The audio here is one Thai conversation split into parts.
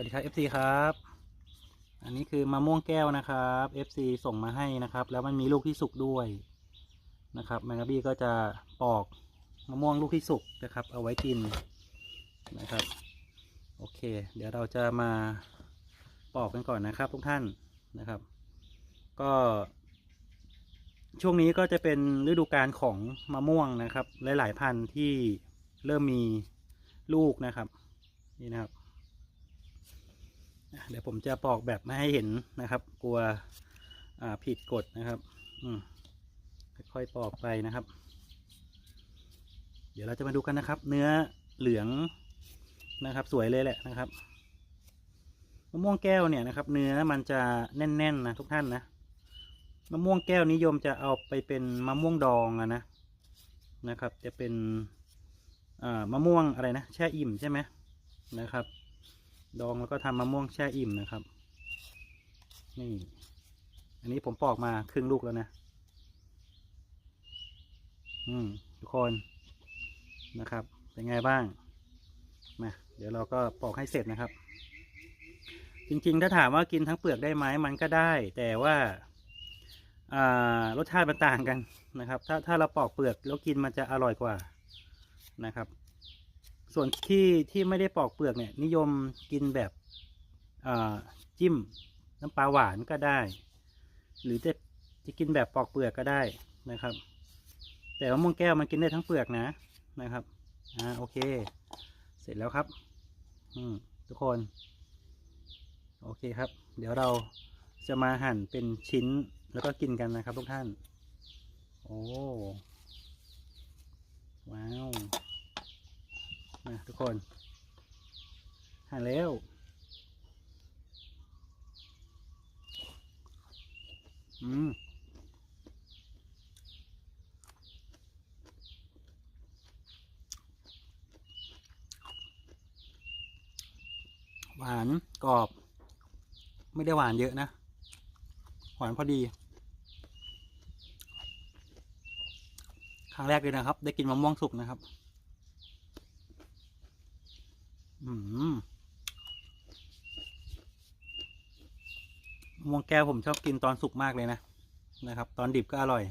วัสดีครับ FC ครับ อันนี้คือมะม่วงแก้วนะครับ FC ส่งมาให้นะครับ แล้วมันมีลูกที่สุกด้วยนะครับแมงกะบี้ก็จะปอกมะม่วงลูกที่สุกนะครับ เอาไว้กินนะครับ โอเค เดี๋ยวเราจะมาปอกกันก่อนนะครับ ทุกท่านนะครับ ก็ ช่วงนี้ก็จะเป็นฤดูกาลของมะม่วงนะครับ หลาย ๆ พันธุ์ที่เริ่มมีลูกนะครับ นี่นะครับ เดี๋ยวผมจะปอกแบบไม่ให้เห็นนะครับ กลัวผิดกฎนะครับค่อยๆปอกไปนะครับ เดี๋ยวเราจะมาดูกันนะครับ เนื้อเหลืองนะครับ สวยเลยแหละนะครับมะม่วงแก้วเนี่ยนะครับ เนื้อมันจะแน่นๆนะทุกท่านนะมะม่วงแก้วนิยมจะเอาไปเป็นมะม่วงดองอะนะนะครับ จะเป็นมะม่วงอะไรนะแช่อิ่มใช่ไหมนะครับ ดองแล้วก็ทำมะม่วงแช่อิ่มนะครับ นี่ อันนี้ผมปอกมาครึ่งลูกแล้วนะ อืมทุกคนนะครับ เป็นไงบ้าง มา เดี๋ยวเราก็ปอกให้เสร็จนะครับ จริงๆ ถ้าถามว่ากินทั้งเปลือกได้ไหมมันก็ได้ แต่ว่าอ่ารสชาติมันต่างกันนะครับ ถ้าถ้าเราปอกเปลือกแล้วกินมันจะอร่อยกว่านะครับ ส่วนที่ที่ไม่ได้ปอกเปลือกเนี่ย นิยมกินแบบจิ้มน้ำปลาหวานก็ได้ หรือจะจะกินแบบปอกเปลือกก็ได้นะครับ แต่ว่ามะม่วงแก้วมันกินได้ทั้งเปลือกนะนะครับอ่าโอเค เสร็จแล้วครับ อืมทุกคน โอเคครับ เดี๋ยวเราจะมาหั่นเป็นชิ้นแล้วก็กินกันนะครับทุกท่าน โอ้ ว้าว ทุกคนหันแล้ว อืมหวานกรอบ ไม่ได้หวานเยอะนะ หวานพอดี ครั้งแรกเลยนะครับ ได้กินมะม่วงสุกนะครับ ม่วงแก้วผมชอบกินตอนสุกมากเลยนะ นะครับ ตอนดิบก็อร่อย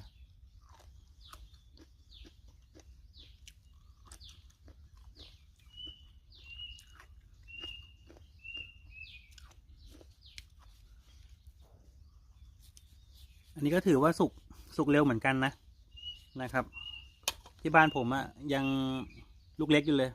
อันนี้ก็ถือว่าสุกสุกเร็วเหมือนกันนะนะครับ ที่บ้านผมอะยังลูกเล็กอยู่เลย